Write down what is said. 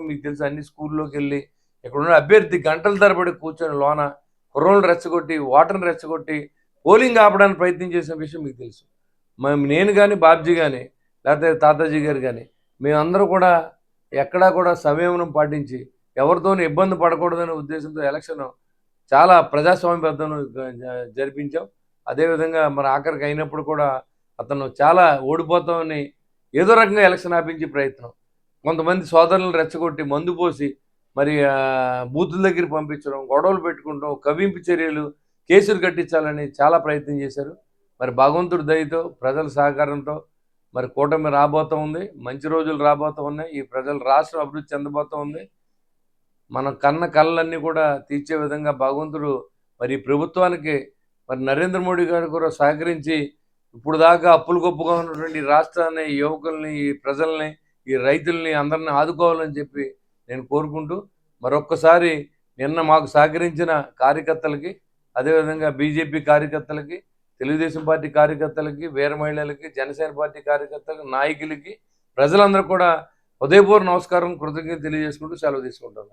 పాపం మీకు తెలుసు అన్ని స్కూల్లోకి వెళ్ళి ఇక్కడ ఉన్న అభ్యర్థి గంటల తరబడి కూర్చొని లోన కుర్రోళ్ళు రెచ్చగొట్టి వాటర్ని రెచ్చగొట్టి పోలింగ్ ఆపడానికి ప్రయత్నం చేసిన విషయం మీకు తెలుసు. మేము నేను కానీ బాబ్జీ కానీ లేకపోతే తాతాజీ గారు కానీ మేమందరూ కూడా ఎక్కడా కూడా సంయమనం పాటించి ఎవరితోనూ ఇబ్బంది పడకూడదనే ఉద్దేశంతో ఎలక్షన్ చాలా ప్రజాస్వామ్యబద్ధం జరిపించాం. అదేవిధంగా మరి ఆఖరికి అయినప్పుడు కూడా అతను చాలా ఓడిపోతామని ఏదో రకంగా ఎలక్షన్ ఆపించే ప్రయత్నం. కొంతమంది సోదరులను రెచ్చగొట్టి మందు పోసి మరి బూతుల దగ్గర పంపించడం గొడవలు పెట్టుకుంటాం కవింపు చర్యలు కేసులు కట్టించాలని చాలా ప్రయత్నం చేశారు. మరి భగవంతుడి దయతో ప్రజల సహకారంతో మరి కూటమి రాబోతూ ఉంది. మంచి రోజులు రాబోతూ ఉన్నాయి. ఈ ప్రజల రాష్ట్రం అభివృద్ధి చెందబోతూ ఉంది. మన కన్న కళ్ళన్నీ కూడా తీర్చే విధంగా భగవంతుడు మరి ప్రభుత్వానికి మరి నరేంద్ర మోడీ గారు కూడా సహకరించి ఇప్పుడు దాకా అప్పులు గొప్పగా ఉన్నటువంటి రాష్ట్రాన్ని యువకుల్ని ఈ ప్రజల్ని ఈ రైతుల్ని అందరిని ఆదుకోవాలని చెప్పి నేను కోరుకుంటూ మరొక్కసారి నిన్న మాకు సహకరించిన కార్యకర్తలకి అదేవిధంగా బీజేపీ కార్యకర్తలకి తెలుగుదేశం పార్టీ కార్యకర్తలకి వీర మహిళలకి జనసేన పార్టీ కార్యకర్తలకి నాయకులకి ప్రజలందరూ కూడా ఉదయపూర్ నమస్కారం కృతజ్ఞత తెలియజేసుకుంటూ సెలవు తీసుకుంటాను